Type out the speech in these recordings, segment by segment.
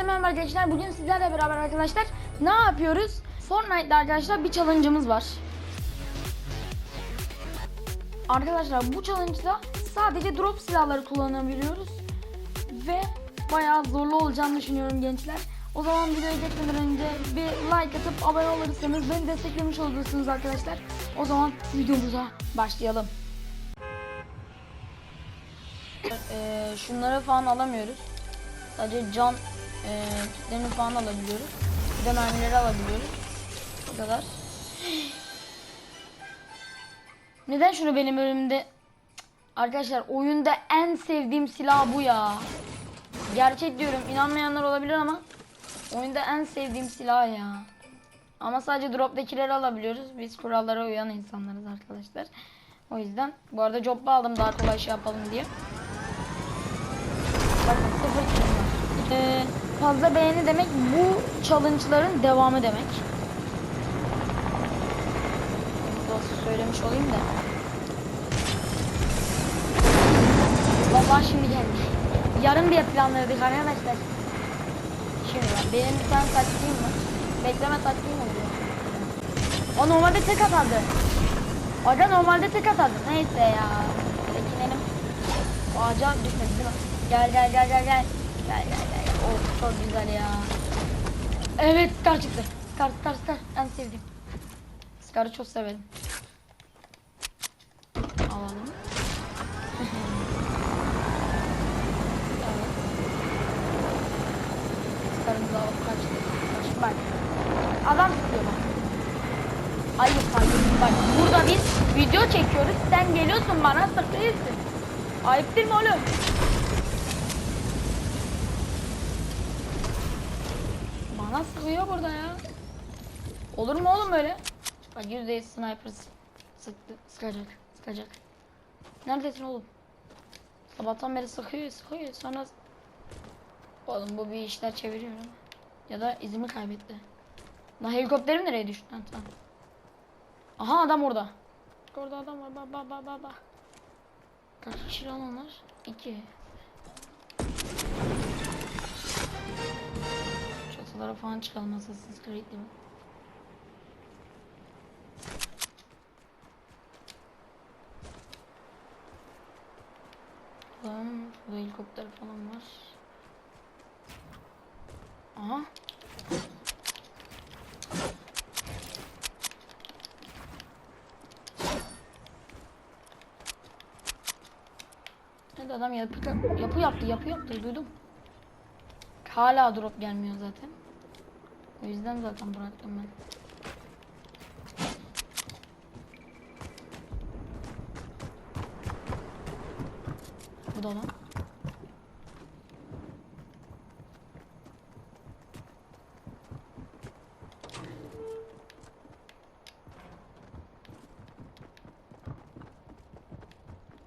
Hepinize merhaba gençler. Bugün sizlerle beraber arkadaşlar ne yapıyoruz? Fortnite'da arkadaşlar bir challenge'ımız var. Arkadaşlar bu challenge'da sadece drop silahları kullanabiliyoruz. Ve bayağı zorlu olacağını düşünüyorum gençler. O zaman videoya geçmeden önce bir like atıp abone olursanız beni desteklemiş olursunuz arkadaşlar. O zaman videomuza başlayalım. Ee, şunları falan alamıyoruz. Sadece can e, kitlerini falan alabiliyoruz. Bir de mermileri alabiliyoruz. Bu kadar. Neden şunu benim önümde... Arkadaşlar oyunda en sevdiğim silah bu ya. Gerçek diyorum inanmayanlar olabilir ama oyunda en sevdiğim silah ya. Ama sadece drop'takileri alabiliyoruz. Biz kurallara uyan insanlarız arkadaşlar. O yüzden bu arada job'u aldım daha kolay şey yapalım diye. Bakın sıfır kilim var. Ee, fazla beğeni demek bu challenge'ların devamı demek. Nasıl söylemiş olayım da. Vallahi şimdi geldi. Yarın diye planladık arkadaşlar. Şimdi bak benim bir tane taktiğim var. Bekleme taktiğim oluyor. O normalde tek atardı. Aga normalde tek atardı. Neyse ya. Bekinelim. Ağaca düşmedi değil mi? Gel gel gel gel gel. Oh çok güzel ya. Evet Scar çıktı. Scar Scar Scar. En sevdiğim. Scar'ı çok severim. Alalım. evet. Scar'ımızı alıp kaçtı. Kaç, bak. Adam tutuyor bak. Ayıp ayıp. Bak burada biz video çekiyoruz. Sen geliyorsun bana sıkıyorsun. Ayıp değil mi oğlum? Bana sıkıyor burada ya. Olur mu oğlum böyle? Bak yüzde sniper sıktı. Sıkacak. Sıkacak. Neredesin oğlum? Sabahtan beri sıkıyor sıkıyor sonra... Oğlum bu bir işler çeviriyor ama. Ya da izimi kaybetti. Lan helikopterim nereye düştü? Ha, tamam. Aha adam orada. Orada adam var. Bak bak bak bak bak. Kaç kişi lan onlar? İki. Çatılara falan çıkalım Assassin's Creed gibi. Lan burada helikopter falan var. Aha. Hadi adam yapı, yapı yaptı, yapı yaptı duydum. Hala drop gelmiyor zaten. O yüzden zaten bıraktım ben. Bu da lan.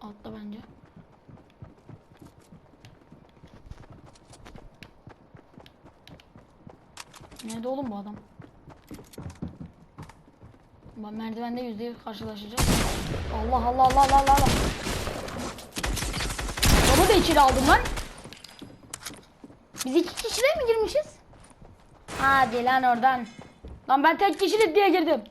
Altta bence. Nerede oğlum bu adam? Bak merdivende yüzde yüz karşılaşacağız. Allah Allah Allah Allah Allah. Onu da içeri aldım lan. Biz iki kişiyle mi girmişiz? Hadi lan oradan. Lan ben tek kişilik diye girdim.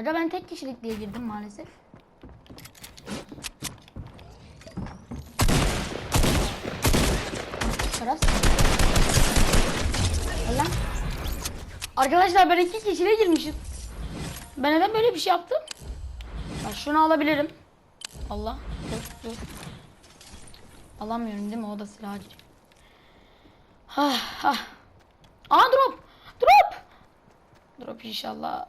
Aga ben tek kişilik diye girdim maalesef. Gel lan. Arkadaşlar ben iki kişiyle girmişim. Ben neden böyle bir şey yaptım? Bak şunu alabilirim. Allah. Dur dur. Alamıyorum değil mi? O da silah. Ha ha. Aa drop. Drop. Drop inşallah.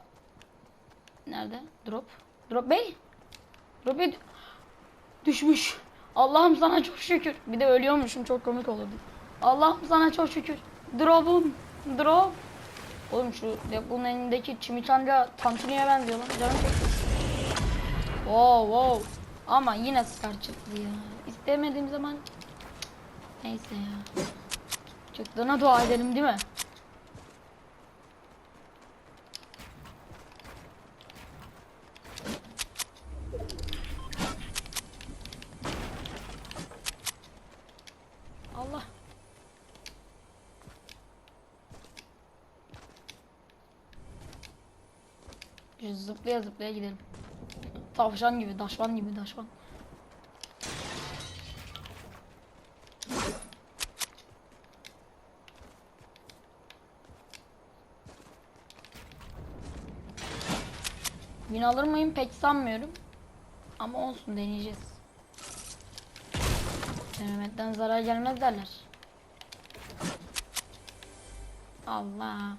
Nerede? Drop. Drop Bey. Drop Bey. Düşmüş. Allah'ım sana çok şükür. Bir de ölüyormuşum çok komik olurdu. Allah'ım sana çok şükür. Drop'um. Drop. Oğlum şu deponun elindeki çimiçanga tantuniye benziyor lan. Canım çekti. Wow wow. Ama yine Scar çıktı ya. İstemediğim zaman neyse ya. Çıktığına dua edelim değil mi? Şu Zıplaya zıplaya gidelim. Tavşan gibi, daşvan gibi, daşvan. Win alır mıyım pek sanmıyorum. Ama olsun deneyeceğiz. Denemekten zarar gelmez derler. Allah.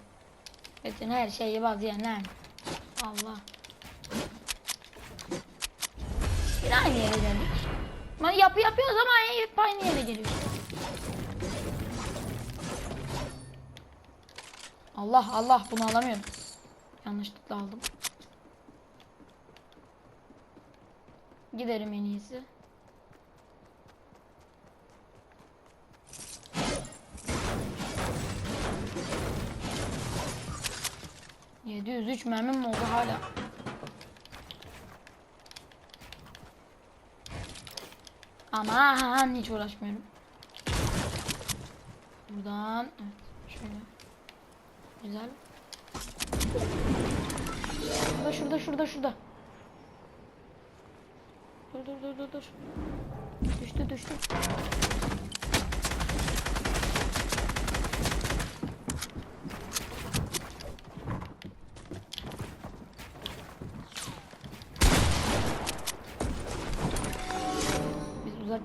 Bütün her şeyi vazgeçen. Allah. Yine aynı yere geldik. Ama yapı yapıyoruz ama hep aynı yere geliyoruz. Allah Allah bunu alamıyorum. Yanlışlıkla aldım. Giderim en iyisi. Yedi yüz üç mermim oldu hala. Aman hiç uğraşmıyorum. Buradan evet şöyle. Güzel. Şurada şurada şurada şurada. Dur dur dur dur dur. Düştü düştü.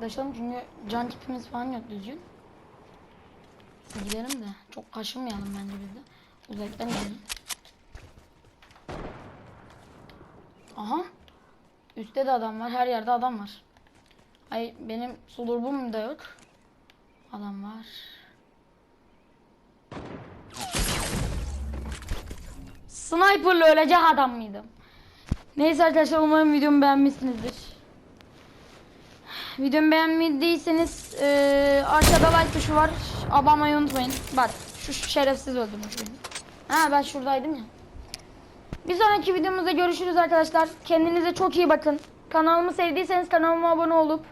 Biz uzaklaşalım çünkü can tipimiz falan yok düzgün. Gidelim de çok kaşınmayalım bence biz de. Uzaktan gidelim. Aha. Üstte de adam var. Her yerde adam var. Ay benim sulurbum da yok. Adam var. Sniper'la ölecek adam mıydım? Neyse arkadaşlar umarım videomu beğenmişsinizdir. Videomu beğenmediyseniz eee aşağıda like tuşu var. Abone unutmayın. Bak şu şerefsiz öldürmüş beni. Ha ben şuradaydım ya. Bir sonraki videomuzda görüşürüz arkadaşlar. Kendinize çok iyi bakın. Kanalımı sevdiyseniz kanalıma abone olup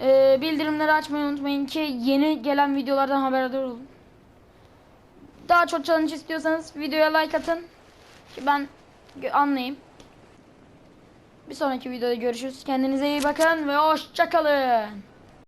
eee, bildirimleri açmayı unutmayın ki yeni gelen videolardan haberdar olun. Daha çok challenge istiyorsanız videoya like atın ki ben anlayayım. Bir sonraki videoda görüşürüz. Kendinize iyi bakın ve hoşçakalın.